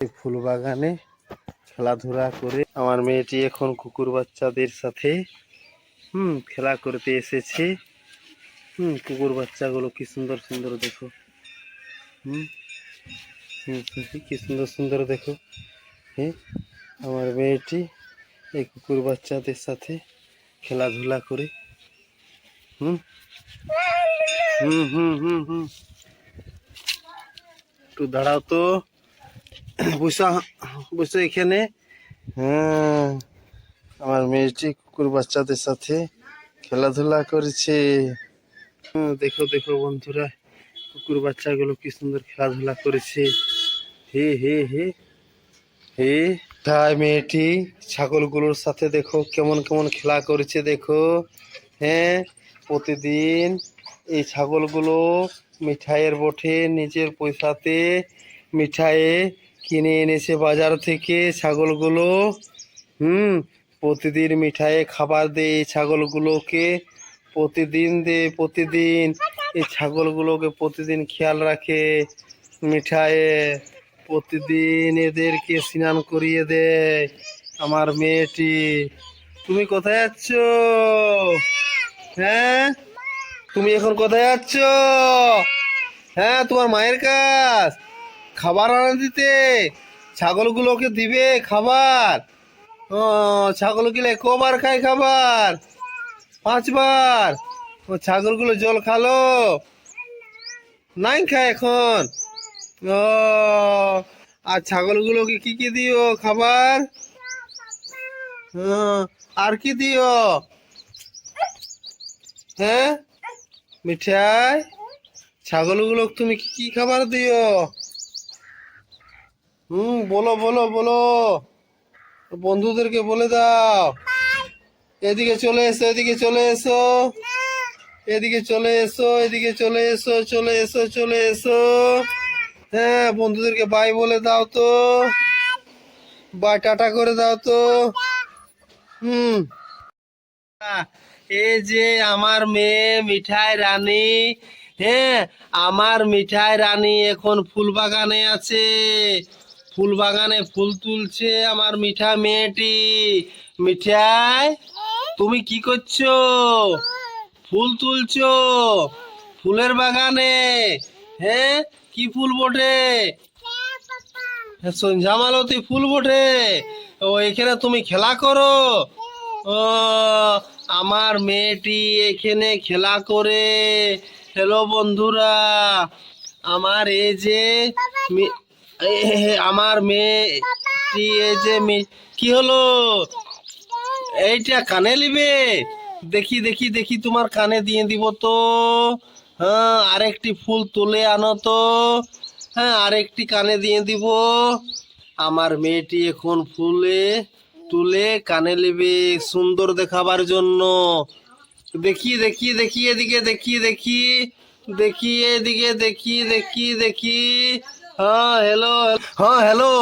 ফুল বাগানে খেলাধুলা করে আমার মেয়েটি এখন কুকুর বাচ্চাদের সাথে হুম খেলা করতে এসেছে। হুম কুকুর বাচ্চাগুলো কি সুন্দর সুন্দর দেখো। হুম, কি সুন্দর সুন্দর দেখো। হ্যাঁ আমার মেয়েটি এই কুকুর বাচ্চাদের সাথে খেলাধুলা করে। হুম হুম হুম হুম হুম। একটু দাঁড়াও তো। বসে এখানে? হ্যাঁ আমার মেয়েটি কুকুর বাচ্চাদের সাথে খেলাধুলা করেছে। দেখো দেখো বন্ধুরা কুকুর বাচ্চাগুলো কি সুন্দর খেলাধুলা করেছে। হে হে হে হে। তাই মেয়েটি ছাগলগুলোর সাথে দেখো কেমন কেমন খেলা করেছে দেখো। হ্যাঁ প্রতিদিন এই ছাগলগুলো মিঠাইয়ের বটে নিজের পয়সাতে মিঠাই কিনে এনেছে বাজার থেকে ছাগলগুলো। হুম, প্রতিদিন মিঠাইয়ে খাবার দেয় এই ছাগলগুলোকে। প্রতিদিন দে, প্রতিদিন। এই ছাগলগুলোকে প্রতিদিন খেয়াল রাখে। মিঠাইয়ে প্রতিদিন এদেরকে স্নান করিয়ে দেয়। আমার মেয়েটি, তুমি কোথায় যাচ্ছ? হ্যাঁ? তুমি এখন কোথায় যাচ্ছ? হ্যাঁ তোমার মায়ের কাজ। খাবার আনা দিতে। ছাগলগুলোকে দিবে খাবার। ও ছাগলগুলো কবার খায় খাবার? পাঁচবার। ও, ছাগলগুলো জল খালো। নাই খায় এখন। ও, আর ছাগলগুলোকে কি কি দিও খাবার? আর কি দিও? হ্যাঁ? মিঠাই? ছাগলগুলো তুমি কি কি খাবার দিও? হুম, বলো বলো বলো। বন্ধুদেরকে বলে দাও। এদিকে চলে এসো, এদিকে চলে এসো। এদিকে চলে এসো, এদিকে চলে এসো চলে এসো চলে এসো। হ্যাঁ বন্ধুদেরকে বাই বলে দাও তো। বাই টাটা করে দাও তো। হুম। এই যে আমার মেয়ে মিঠাই রানী হ্যাঁ আমার মিঠাই রানী এখন ফুল বাগানে আছে। ফুল বাগানে ফুল তুলছে আমার মিঠা মেয়েটি। মিঠাই, তুমি কি করছ? ফুল তুলছো ফুলের বাগানে। হ্যাঁ কি ফুল বটে? সন্ধ্যামালতি ফুল বটে। ও, এখানে তুমি খেলা করো। ও, আমার মেয়েটি এখানে খেলা করে। হ্যালো বন্ধুরা, আমার এই যে আমার মেয়েটি যে কি হলো? এইটা কানে নিবে? দেখি দেখি দেখি তোমার কানে দিয়ে দিব তো। হ্যাঁ আরেকটি ফুল তুলে আনো তো। হ্যাঁ আরেকটি কানে দিয়ে দিব। আমার মেয়েটি এখন ফুলে তুলে কানে নেবে সুন্দর দেখাবার জন্য। দেখি দেখি দেখি, এদিকে, দেখি দেখি দেখি, এদিকে, দেখি দেখি দেখি। হ্যাঁ হ্যালো হ্যাঁ হ্যালো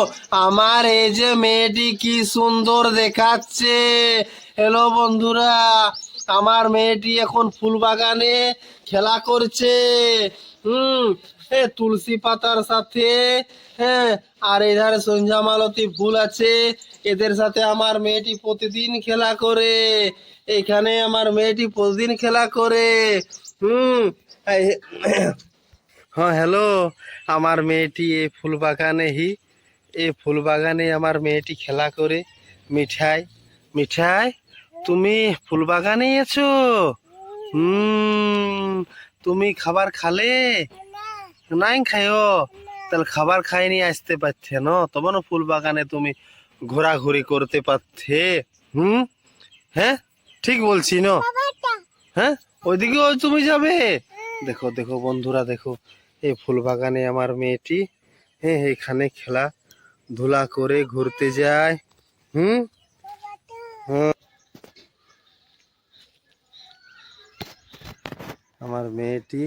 আমার এই যে মেয়েটি কি সুন্দর দেখাচ্ছে। হ্যালো বন্ধুরা। আমার মেয়েটি এখন ফুল বাগানে খেলা করছে। হুম, এ তুলসী পাতার সাথে হ্যাঁ আর এধারে সন্ধ্যা মালতী ফুল আছে। এদের সাথে আমার মেয়েটি প্রতিদিন খেলা করে। এখানে আমার মেয়েটি প্রতিদিন খেলা করে। হুম হ্যাঁ হ্যালো আমার মেয়েটি এই ফুল বাগানে হি। এই ফুল বাগানে আমার মেয়েটি খেলা করে। মিঠাই মিঠাই, তুমি ফুল বাগানে হুম, তুমি খাবার খালে? নাই খাইও তাহলে খাবার খাইনি, আসতে পারছে না। তবে না ফুল বাগানে তুমি ঘোরাঘুরি করতে পারছে। হুম হ্যাঁ ঠিক বলছি, না? হ্যাঁ ওইদিকেও তুমি যাবে? দেখো দেখো, বন্ধুরা, দেখো। এই ফুল বাগানে আমার মেয়েটি হ্যাঁ এখানে খেলা ধুলা করে ঘুরতে যায় হুম হুম। আমার মেয়েটি